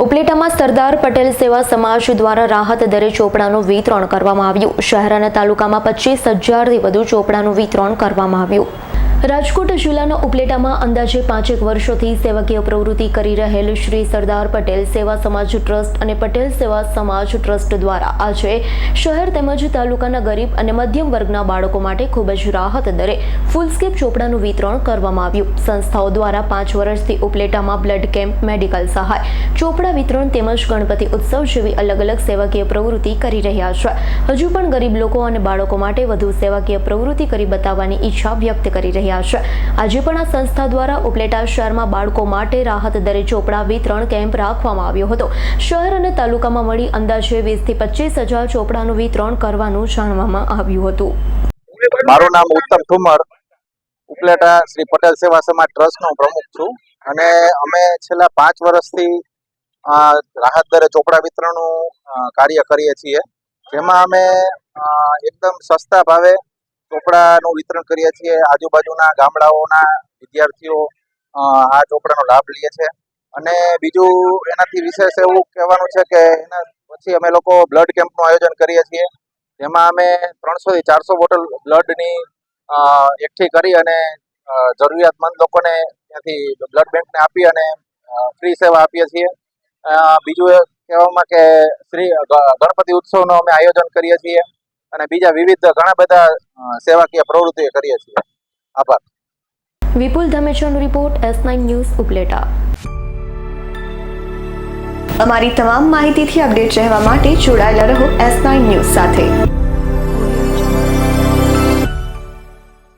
ઉપલેટામાં સરદાર પટેલ સેવા સમાજ દ્વારા રાહત દરે ચોપડાનું વિતરણ કરવામાં આવ્યું. શહેર અને તાલુકામાં પચીસ હજારથી વધુ ચોપડાનું વિતરણ કરવામાં આવ્યું. રાજકોટ જિલ્લાના ઉપલેટામાં અંદાજે પાંચેક વર્ષોથી સેવાકીય પ્રવૃત્તિ કરી રહેલ શ્રી સરદાર પટેલ સેવા સમાજ ટ્રસ્ટ અને પટેલ સેવા સમાજ ટ્રસ્ટ દ્વારા આજે શહેર તેમજ તાલુકાના ગરીબ અને મધ્યમ વર્ગના બાળકો માટે ખૂબ જ રાહત દરે ફૂલસ્કેપ ચોપડાનું વિતરણ કરવામાં આવ્યું. સંસ્થાઓ દ્વારા પાંચ વર્ષથી ઉપલેટામાં બ્લડ કેમ્પ, મેડિકલ સહાય, ચોપડા વિતરણ તેમજ ગણપતિ ઉત્સવ જેવી અલગ અલગ સેવાકીય પ્રવૃત્તિ કરી રહ્યા છે. હજુ પણ ગરીબ લોકો અને બાળકો માટે વધુ સેવાકીય પ્રવૃત્તિ કરી બતાવવાની ઈચ્છા વ્યક્ત કરી રહ્યા છે. આજે પણ આ સંસ્થા દ્વારા ઉપલેટા શહેરમાં બાળકો માટે રાહત દરે ચોપડા વિતરણ કેમ્પ રાખવામાં આવ્યો હતો. શહેર અને તાલુકામાં મળી અંદાજે વીસથી પચીસ હજાર ચોપડાનું વિતરણ કરવાનું જાણવામાં આવ્યું હતું. મારું નામ ઉત્તમ ઠુમર. ઉપલેટા શ્રી પટેલ સેવા સમાજ ટ્રસ્ટનો પ્રમુખ છું. અને અમે છેલ્લા પાંચ વર્ષથી રાહત દરે ચોપડા વિતરણનું કાર્ય કરીએ છીએ. જેમાં અમે એકદમ સસ્તા ભાવે ચોપડાનું વિતરણ કરીએ છીએ. આજુબાજુના ગામડાઓના વિદ્યાર્થીઓ આ ચોપડાનો લાભ લે છે. અને બીજું એનાથી વિશેષ એવું કહેવાનું છે કે એના પછી અમે લોકો બ્લડ કેમ્પનું આયોજન કરીએ છીએ. જેમાં અમે ત્રણસો થી ચારસો બોટલ બ્લડની એકઠી કરી અને જરૂરિયાતમંદ લોકોને ત્યાંથી બ્લડ બેંકને આપી અને ફ્રી સેવા આપીએ છીએ. બીજું કહેવામાં કે શ્રી ગણપતિ ઉત્સવનું અમે આયોજન કરીએ છીએ. અને બીજા વિવિધ ઘણા બધા સેવાકીય પ્રવૃત્તિઓ કરીએ છીએ. આભાર. Vipul ધમેચાનો report S nine news Upleta. અમારી તમામ માહિતીથી અપડેટ રહેવા માટે જોડાયેલા રહો એસ નાઇન ન્યૂઝ સાથે.